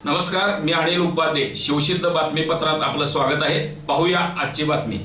नमस्कार मी अनिल उपाध्ये. शिवसिद्ध बातमीपत्रात आपलं स्वागत आहे. पाहूया आजची बातमी.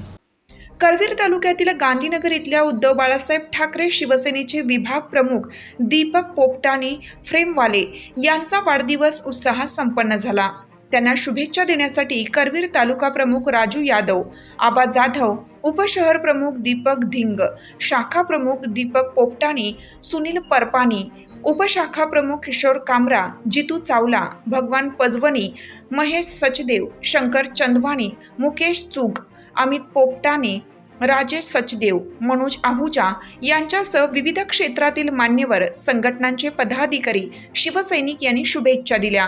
करवीर तालुक्यातील गांधीनगर इथल्या उद्धव बाळासाहेब ठाकरे शिवसेनेचे विभाग प्रमुख दीपक पोपटाणी फ्रेमवाले यांचा वाढदिवस उत्साहात संपन्न झाला. त्यांना शुभेच्छा देण्यासाठी करवीर तालुका प्रमुख राजू यादव आबा जाधव उपशहर प्रमुख दीपक धिंग शाखा प्रमुख दीपक पोपटाणी सुनील परपानी उपशाखा प्रमुख किशोर कामरा जितू चावला भगवान पजवणी महेश सचदेव शंकर चंदवानी मुकेश चुग अमित पोपटाने राजेश सचदेव मनोज आहुजा यांच्यासह विविध क्षेत्रातील मान्यवर संघटनांचे पदाधिकारी शिवसैनिक यांनी शुभेच्छा दिल्या.